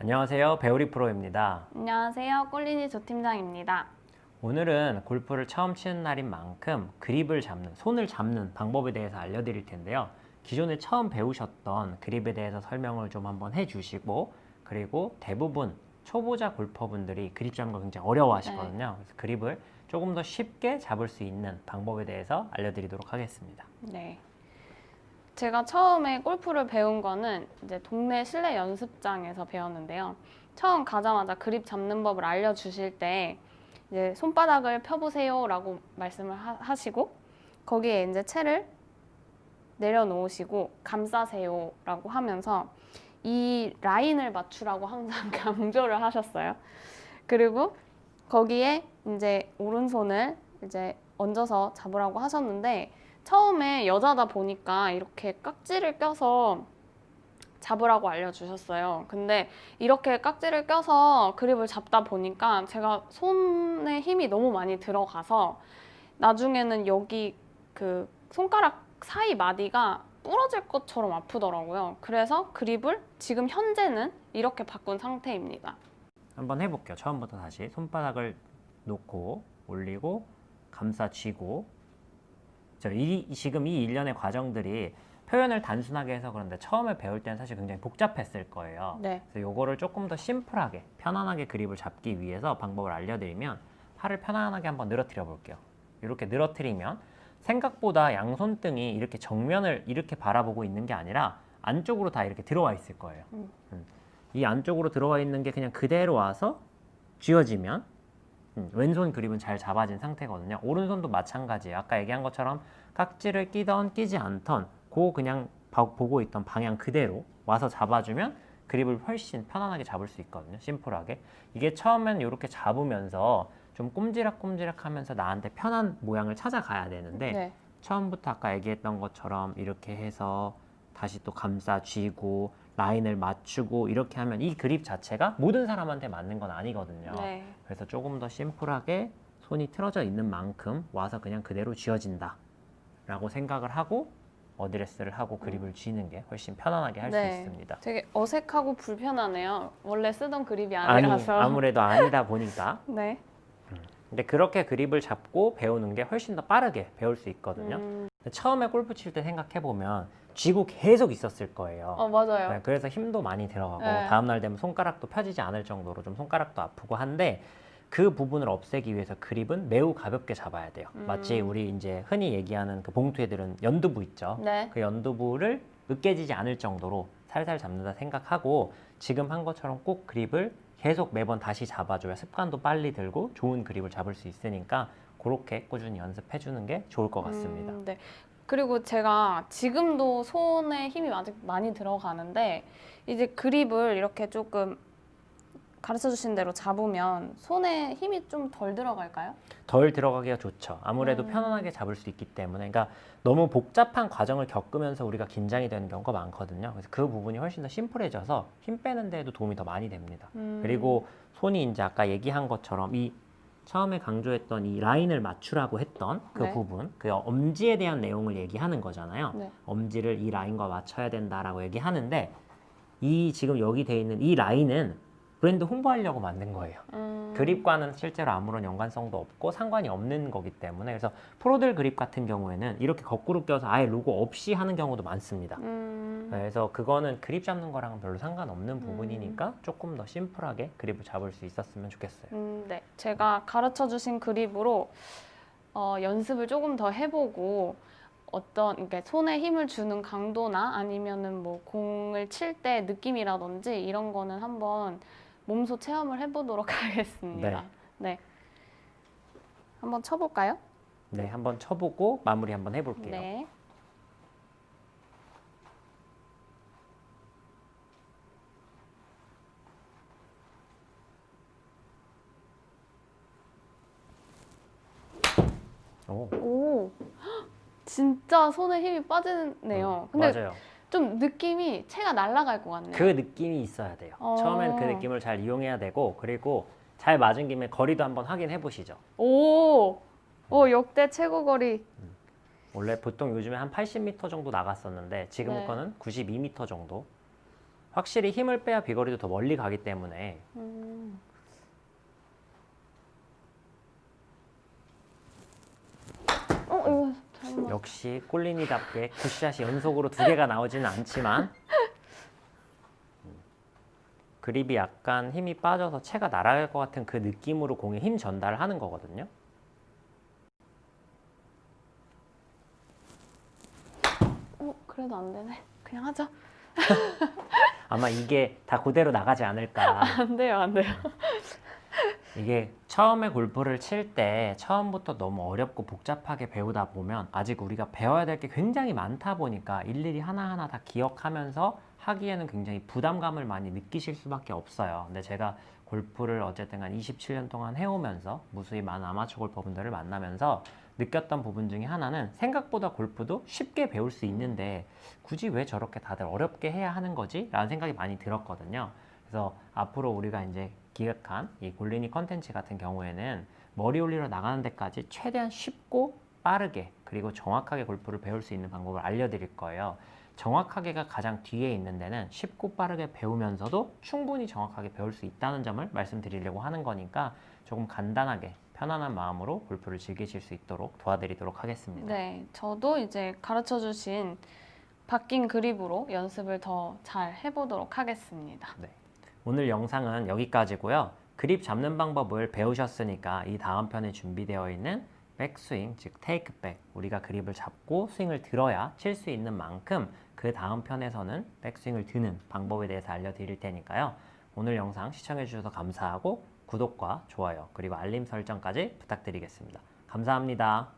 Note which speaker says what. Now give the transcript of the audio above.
Speaker 1: 안녕하세요. 배우리 프로입니다.
Speaker 2: 안녕하세요. 꼴리니 조팀장입니다.
Speaker 1: 오늘은 골프를 처음 치는 날인 만큼 그립을 잡는, 손을 잡는 방법에 대해서 알려드릴 텐데요. 기존에 처음 배우셨던 그립에 대해서 설명을 좀 한번 해주시고, 그리고 대부분 초보자 골퍼분들이 그립 잡는 거 굉장히 어려워하시거든요. 그래서 그립을 조금 더 쉽게 잡을 수 있는 방법에 대해서 알려드리도록 하겠습니다.
Speaker 2: 네. 제가 처음에 골프를 배운 거는 이제 동네 실내 연습장에서 배웠는데요. 처음 가자마자 그립 잡는 법을 알려주실 때 이제 손바닥을 펴보세요라고 말씀을 하, 시고 거기에 이제 채를 내려놓으시고 감싸세요라고 하면서 이 라인을 맞추라고 항상 강조를 하셨어요. 그리고 거기에 이제 오른손을 이제 얹어서 잡으라고 하셨는데 처음에 여자다 보니까 이렇게 깍지를 껴서 잡으라고 알려주셨어요. 근데 이렇게 깍지를 껴서 그립을 잡다 보니까 제가 손에 힘이 너무 많이 들어가서 나중에는 여기 그 손가락 사이 마디가 부러질 것처럼 아프더라고요. 그래서 그립을 지금 현재는 이렇게 바꾼 상태입니다.
Speaker 1: 한번 해볼게요. 처음부터 다시 손바닥을 놓고 올리고 감싸 쥐고 저 이, 지금 이 일련의 과정들이 표현을 단순하게 해서 그런데 처음에 배울 때는 사실 굉장히 복잡했을 거예요.
Speaker 2: 네.
Speaker 1: 그래서 요거를 조금 더 심플하게 편안하게 그립을 잡기 위해서 방법을 알려드리면 팔을 편안하게 한번 늘어뜨려 볼게요. 이렇게 늘어뜨리면 생각보다 양손등이 이렇게 정면을 이렇게 바라보고 있는 게 아니라 안쪽으로 다 이렇게 들어와 있을 거예요.
Speaker 2: 음.
Speaker 1: 음. 이 안쪽으로 들어와 있는 게 그냥 그대로 와서 쥐어지면 음, 왼손 그립은 잘 잡아진 상태거든요. 오른손도 마찬가지예요. 아까 얘기한 것처럼 깍지를 끼던 끼지 않던 그 그냥 봐- 보고 있던 방향 그대로 와서 잡아주면 그립을 훨씬 편안하게 잡을 수 있거든요. 심플하게. 이게 처음엔 이렇게 잡으면서 좀 꼼지락꼼지락 하면서 나한테 편한 모양을 찾아가야 되는데
Speaker 2: 네.
Speaker 1: 처음부터 아까 얘기했던 것처럼 이렇게 해서 다시 또 감싸 쥐고 라인을 맞추고 이렇게 하면 이 그립 자체가 모든 사람한테 맞는 건 아니거든요.
Speaker 2: 네.
Speaker 1: 그래서 조금 더 심플하게 손이 틀어져 있는 만큼 와서 그냥 그대로 쥐어진다 라고 생각을 하고 어드레스를 하고 그립을 쥐는 게 훨씬 편안하게 할 수
Speaker 2: 네.
Speaker 1: 있습니다.
Speaker 2: 되게 어색하고 불편하네요. 원래 쓰던 그립이
Speaker 1: 아니,
Speaker 2: 아니라서.
Speaker 1: 아무래도 아니다 보니까
Speaker 2: 네.
Speaker 1: 근데 그렇게 그립을 잡고 배우는 게 훨씬 더 빠르게 배울 수 있거든요.
Speaker 2: 음,
Speaker 1: 처음에 골프 칠 때 생각해 보면 쥐고 계속 있었을 거예요.
Speaker 2: 어 맞아요.
Speaker 1: 네, 그래서 힘도 많이 들어가고
Speaker 2: 네.
Speaker 1: 다음 날 되면 손가락도 펴지지 않을 정도로 좀 손가락도 아프고 한데 그 부분을 없애기 위해서 그립은 매우 가볍게 잡아야 돼요.
Speaker 2: 음.
Speaker 1: 마치 우리 이제 흔히 얘기하는 그 봉투에 들은 연두부 있죠.
Speaker 2: 네.
Speaker 1: 그 연두부를 으깨지지 않을 정도로 살살 잡는다 생각하고 지금 한 것처럼 꼭 그립을 계속 매번 다시 잡아줘야 습관도 빨리 들고 좋은 그립을 잡을 수 있으니까 그렇게 꾸준히 연습해 주는 게 좋을 것 같습니다.
Speaker 2: 음, 네. 그리고 제가 지금도 손에 힘이 아직 많이 들어가는데 이제 그립을 이렇게 조금 가르쳐 주신 대로 잡으면 손에 힘이 좀 덜 들어갈까요?
Speaker 1: 덜 들어가기가 좋죠. 아무래도
Speaker 2: 음.
Speaker 1: 편안하게 잡을 수 있기 때문에, 그러니까 너무 복잡한 과정을 겪으면서 우리가 긴장이 되는 경우가 많거든요. 그래서 그 부분이 훨씬 더 심플해져서 힘 빼는 데에도 도움이 더 많이 됩니다.
Speaker 2: 음,
Speaker 1: 그리고 손이 이제 아까 얘기한 것처럼 이 처음에 강조했던 이 라인을 맞추라고 했던 그
Speaker 2: 네.
Speaker 1: 부분, 그 엄지에 대한 내용을 얘기하는 거잖아요.
Speaker 2: 네.
Speaker 1: 엄지를 이 라인과 맞춰야 된다라고 얘기하는데 이 지금 여기 돼 있는 이 라인은 브랜드 홍보하려고 만든 거예요.
Speaker 2: 음,
Speaker 1: 그립과는 실제로 아무런 연관성도 없고 상관이 없는 거기 때문에 그래서 프로들 그립 같은 경우에는 이렇게 거꾸로 껴서 아예 로고 없이 하는 경우도 많습니다.
Speaker 2: 음,
Speaker 1: 그래서 그거는 그립 잡는 거랑은 별로 상관없는 부분이니까 조금 더 심플하게 그립을 잡을 수 있었으면 좋겠어요.
Speaker 2: 음, 네. 제가 가르쳐 주신 그립으로 어, 연습을 조금 더 해보고 어떤 그러니까 손에 힘을 주는 강도나 아니면은 뭐 공을 칠 때 느낌이라든지 이런 거는 한번 몸소 체험을 해보도록 하겠습니다. 네. 한번 쳐볼까요?
Speaker 1: 네, 한번 쳐보고 마무리 한번 해볼게요.
Speaker 2: 네.
Speaker 1: 오,
Speaker 2: 오, 헉, 진짜 손에 힘이 빠지네요.
Speaker 1: 음,
Speaker 2: 근데
Speaker 1: 맞아요.
Speaker 2: 좀 느낌이 채가 날아갈 것 같네요.
Speaker 1: 그 느낌이 있어야 돼요.
Speaker 2: 어.
Speaker 1: 처음엔 그 느낌을 잘 이용해야 되고 그리고 잘 맞은 김에 거리도 한번 확인해 보시죠.
Speaker 2: 오, 오 역대 최고 거리.
Speaker 1: 원래 보통 요즘에 한 80m 정도 나갔었는데 지금
Speaker 2: 네.
Speaker 1: 거는 92m 정도 확실히 힘을 빼야 비거리도 더 멀리 가기 때문에
Speaker 2: 음. 어 이거 잘못.
Speaker 1: 역시 꼴린이답게 굿샷이 연속으로 두 개가 나오지는 않지만 음, 그립이 약간 힘이 빠져서 채가 날아갈 것 같은 그 느낌으로 공에 힘 전달을 하는 거거든요.
Speaker 2: 어 그래도 안 되네. 그냥 하자.
Speaker 1: 아마 이게 다 그대로 나가지 않을까.
Speaker 2: 안 돼요, 안 돼요.
Speaker 1: 이게 처음에 골프를 칠 때 처음부터 너무 어렵고 복잡하게 배우다 보면 아직 우리가 배워야 될 게 굉장히 많다 보니까 일일이 하나하나 다 기억하면서 하기에는 굉장히 부담감을 많이 느끼실 수밖에 없어요. 근데 제가 골프를 어쨌든 한 27년 동안 해오면서 무수히 많은 아마추어 골퍼분들을 만나면서 느꼈던 부분 중에 하나는 생각보다 골프도 쉽게 배울 수 있는데 굳이 왜 저렇게 다들 어렵게 해야 하는 거지? 라는 생각이 많이 들었거든요. 그래서 앞으로 우리가 이제 기획한 이 골리니 컨텐츠 같은 경우에는 머리 올리러 나가는 데까지 최대한 쉽고 빠르게 그리고 정확하게 골프를 배울 수 있는 방법을 알려드릴 거예요. 정확하게가 가장 뒤에 있는 데는 쉽고 빠르게 배우면서도 충분히 정확하게 배울 수 있다는 점을 말씀드리려고 하는 거니까 조금 간단하게 편안한 마음으로 골프를 즐기실 수 있도록 도와드리도록 하겠습니다.
Speaker 2: 네, 저도 이제 가르쳐 주신 바뀐 그립으로 연습을 더 잘 해보도록 하겠습니다.
Speaker 1: 오늘 영상은 여기까지고요. 그립 잡는 방법을 배우셨으니까 이 다음 편에 준비되어 있는 백스윙, 즉 테이크백, 우리가 그립을 잡고 스윙을 들어야 칠 수 있는 만큼 그 다음 편에서는 백스윙을 드는 방법에 대해서 알려드릴 테니까요. 오늘 영상 시청해 주셔서 감사하고 구독과 좋아요 그리고 알림 설정까지 부탁드리겠습니다. 감사합니다.